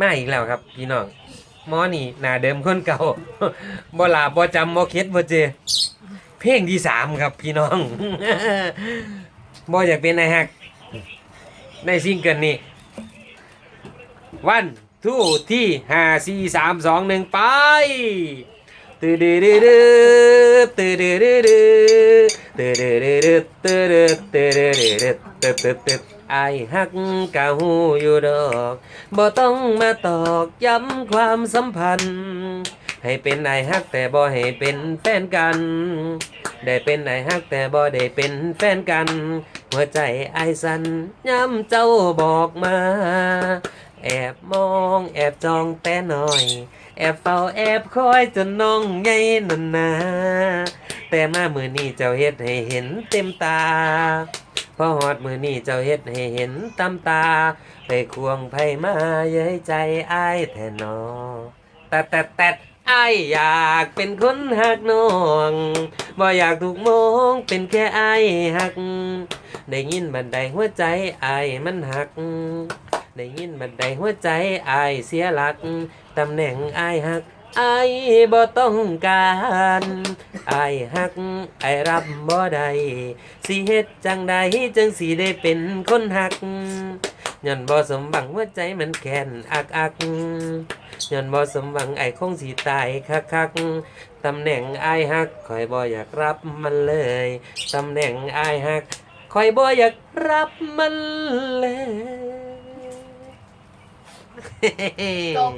มาอีกแล้วครับ พี่น้องหมอนี่หน้าเดิมคนเก่าบ่ลาบ่จำบ่เค็ดบ่เจ เพลงที่สามครับพี่น้อง บ่อยากเป็นนายฮัก ในซิงเกิลนี้ วันทูที่ห้าสี่สามสองหนึ่งไปตื่นดื้อดื้อดื้อตื่นดื้อดื้อดื้อตื่นดื้อดื้อดื้อตื่นดื้อตื่นดื้อดื้ ตื่นตื่นตื่นไอายฮักกะหูอยู่ดอกบ่ต้องมาตอกย้ำความสัมพันธ์ ให้เป็นนายฮักแต่บ่ให้เป็นแฟนกัน ได้เป็นนายฮักแต่บ่ได้เป็นแฟนกัน หัวใจไอสันย้ำเจ้าบอกมา แอบมองแอบจองแต่น้อย แอบเฝ้าแอบคอยจนน้องใหญ่นันนาแต่มามือนี้เจ้าเฮ็ดให้เห็นเต็มตา พอหอดมือนี้เจ้าเฮ็ดให้เห็นตำตา ไปควงไผมาเย้ยใจอายแท่นอแต่แต่แต่ออยากเป็นคนหักน้องบ่อยากถูกมองเป็นแค่ไอหัก ได้ยินบันไดหัวใจไอมันหัก ได้ยินบันไดหัวใจไอเสียหลัก ตำแหน่งไอหัก ไอายบ่ต้องการไอายหักไอายรับบ่ได้สิเฮ็ดจังใดจังสิได้เป็นคนหักย้อนบ่สมหวังหัวใจมันแค้นอักอักย้อนบ่สมหวังไอ้คงสิตายคักคักตำแหน่งไอายหักคอยบ่อยากรับมันเลยตำแหน่งไอายหักคอยบ่อยากรับมันเลย จบ